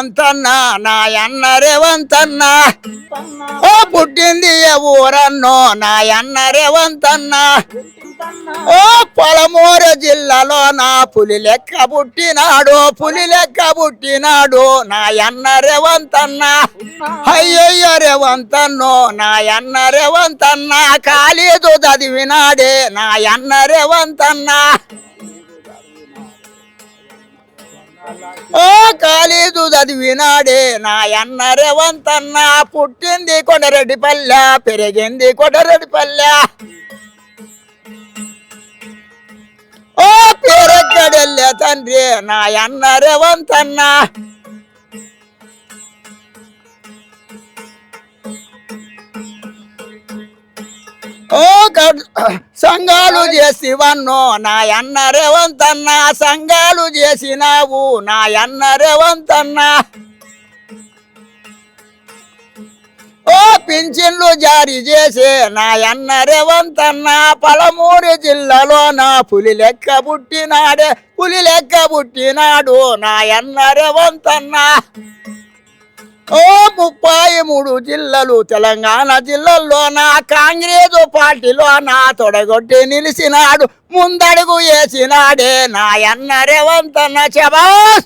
రేవంతన్న నాయన్న రేవంతన్న. ఓ పుట్టింది ఏ ఊరన్నో నాయన్న రేవంతన్న. ఓ పొలమూరు జిల్లాలో నా పులి లెక్క పుట్టినాడు పులి లెక్క పుట్టినాడు నాయన్న రేవంతన్న. అయ్యయ్యో రేవంతన్నో నాయన్న రేవంతన్న. కాలేదు చదివినాడే నాయన్న రేవంతన్న. ఓ కాళీదు చదివినాడే నాయన్న రేవంతన్న పుట్టింది కొండరెడ్డిపల్లె పెరిగింది కొండరెడ్డిపల్లె. ఓ పేరెక్కడెళ్ళే తండ్రి నాయన్న రేవంతన్న. సంఘాలు చేసివన్నో నాయన్న రేవంతన్న సంఘాలు చేసినావు నాయన్న రేవంతన్న. ఓ పింఛన్లు జారీ చేసే నాయన్న రేవంతన్న పలమూరు జిల్లాలో నా పులి లెక్క పుట్టినాడే పులి లెక్క పుట్టినాడు నాయన్న రేవంతన్న. ఓ ముప్పై మూడు జిల్లాలు తెలంగాణ జిల్లాల్లో నా కాంగ్రెస్ పార్టీలో నా తొడగొట్టి నిలిచినాడు. ముందడుగు వేసినాడే నాయన్న రేవంతన్న చబాస్